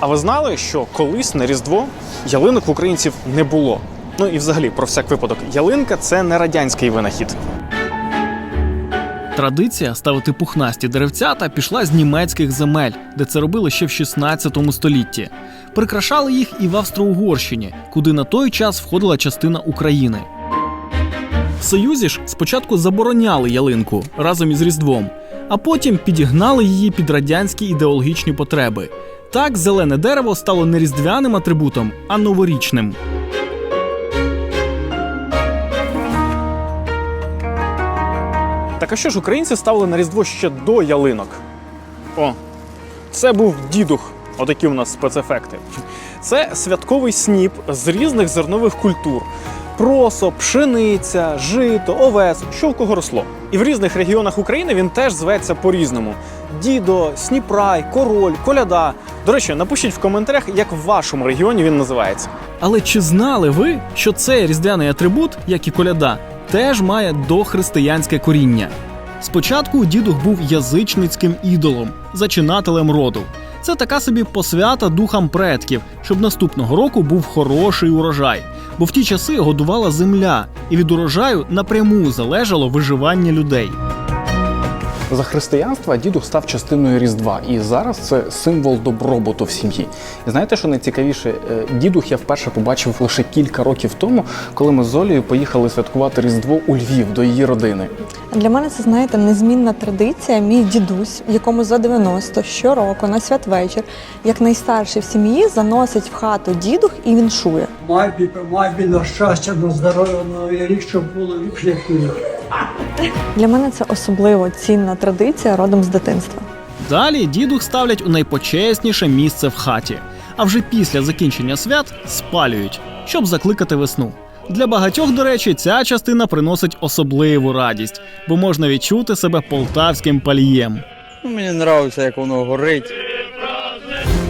А ви знали, що колись на Різдво ялинок в українців не було? Ну і взагалі, про всяк випадок, ялинка це не радянський винахід. Традиція ставити пухнасті деревцята пішла з німецьких земель, де це робили ще в 16 столітті. Прикрашали їх і в Австро-Угорщині, куди на той час входила частина України. В Союзі ж спочатку забороняли ялинку разом із Різдвом, а потім підігнали її під радянські ідеологічні потреби. Так зелене дерево стало не різдвяним атрибутом, а новорічним. Так а що ж українці ставили на Різдво ще до ялинок? О, це був дідух. Отакі у нас спецефекти. Це святковий сніп з різних зернових культур: просо, пшениця, жито, овес, що в кого росло. І в різних регіонах України він теж зветься по-різному: дідо, сніпрай, король, коляда. До речі, напишіть в коментарях, як в вашому регіоні він називається. Але чи знали ви, що цей різдвяний атрибут, як і коляда, теж має дохристиянське коріння? Спочатку дідух був язичницьким ідолом, зачинателем роду. Це така собі посвята духам предків, щоб наступного року був хороший урожай. Бо в ті часи годувала земля, і від урожаю напряму залежало виживання людей. За християнства дідух став частиною Різдва, і зараз це символ добробуту в сім'ї. І знаєте, що найцікавіше? Е, Дідух я вперше побачив лише кілька років тому, коли ми з Олею поїхали святкувати Різдво у Львів до її родини. Для мене це, знаєте, незмінна традиція. Мій дідусь, якому за 90 щороку на святвечір, як найстарший в сім'ї, заносить в хату дідух і віншує. Майбі, майбі на щастя, на здоров'я, на рік, щоб було ліпше, як мені. Для мене це особливо цінна традиція родом з дитинства. Далі дідух ставлять у найпочесніше місце в хаті, а вже після закінчення свят спалюють, щоб закликати весну. Для багатьох, до речі, ця частина приносить особливу радість, бо можна відчути себе полтавським палієм. Ну, Мені подобається, як воно горить.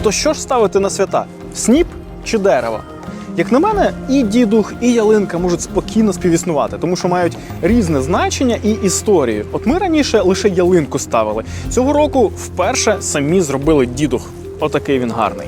То що ж ставити на свята? Сніп чи дерево? Як на мене, і дідух, і ялинка можуть спокійно співіснувати, тому що мають різне значення і історію. От ми раніше лише ялинку ставили. Цього року вперше самі зробили дідух. Отакий він гарний.